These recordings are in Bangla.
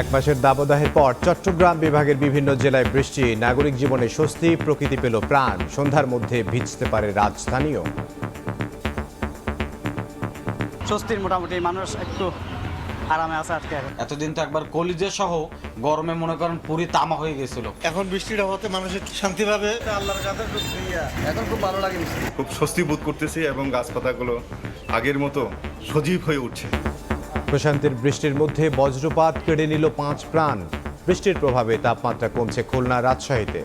এক মাসের দাবদাহের পর চট্টগ্রাম বিভাগের বিভিন্ন জেলায় বৃষ্টি নাগরিক জীবনে স্বস্তি প্রকৃতি পেল প্রাণ। সন্ধ্যার মধ্যে ভিজতে পারে রাজধানীও। স্বস্তির মোটামুটি মানুষ একটু আরামে আছে আজকে এতদিন তো একবার কলিজে সহ গরমে মনে করেন পুরি তামা হয়ে গেছিল। এখন বৃষ্টিটা হতে মানুষের শান্তি পাবে। খুব স্বস্তি বোধ করতেছি এবং গাছপাতাগুলো আগের মতো সজীব হয়ে উঠছে। প্রশান্তের বৃষ্টির মধ্যে বজ্রপাত কেড়ে নিল পাঁচ প্রাণ। বৃষ্টির প্রভাবে তাপমাত্রা কমছে খুলনা রাজশাহীতে।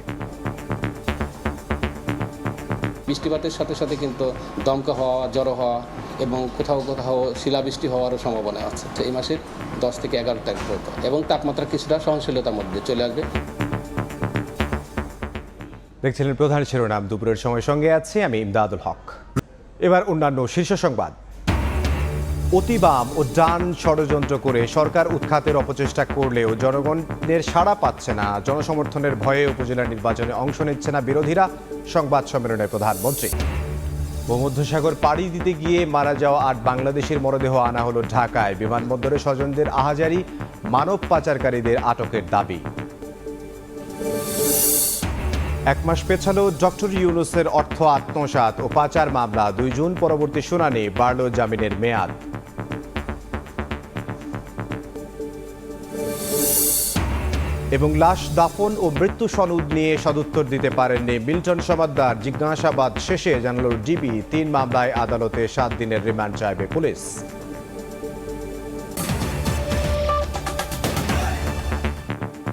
বৃষ্টিপাতের সাথে সাথে কিন্তু দমকা হওয়া জড়ো হওয়া এবং কোথাও কোথাও শিলাবৃষ্টি হওয়ারও সম্ভাবনা আছে। এই মাসের দশ থেকে এগারো তারিখ পর্যন্ত। এবং তাপমাত্রা কিছুটা সহনশীলতার মধ্যে চলে আসবে। দেখছিলেন প্রধান শিরোনাম। দুপুরের সময় সঙ্গে আছি আমি ইমদাদুল হক। এবার অন্যান্য শীর্ষ সংবাদ। অতিবাম ও ডান ষড়যন্ত্র করে সরকার উৎখাতের অপচেষ্টা করলেও জনগণের সাড়া পাচ্ছে না। জনসমর্থনের ভয়ে উপজেলা নির্বাচনে অংশ নিচ্ছে না বিরোধীরা, সংবাদ সম্মেলনে প্রধানমন্ত্রী। ভূমধ্যসাগর পাড়ি দিতে গিয়ে মারা যাওয়া আট বাংলাদেশের মরদেহ আনা হলো ঢাকায়। বিমানবন্দরে স্বজনদের আহাজারি, মানব পাচারকারীদের আটকের দাবি। এক মাস পেছালো ডক্টর ইউনুসের অর্থ আত্মসাৎ ও পাচার মামলা। দুই জুন পরবর্তী শুনানি বাড়ল জামিনের মেয়াদ। এবং লাশ দাফন ও মৃত্যু সনদ নিয়ে সদুত্তর দিতে পারেননি মিল্টন সমাদ্দার। জিজ্ঞাসাবাদ শেষে জানাল ডিবি। তিন মামলায় আদালতে সাত দিনের রিমান্ড চাইবে পুলিশ।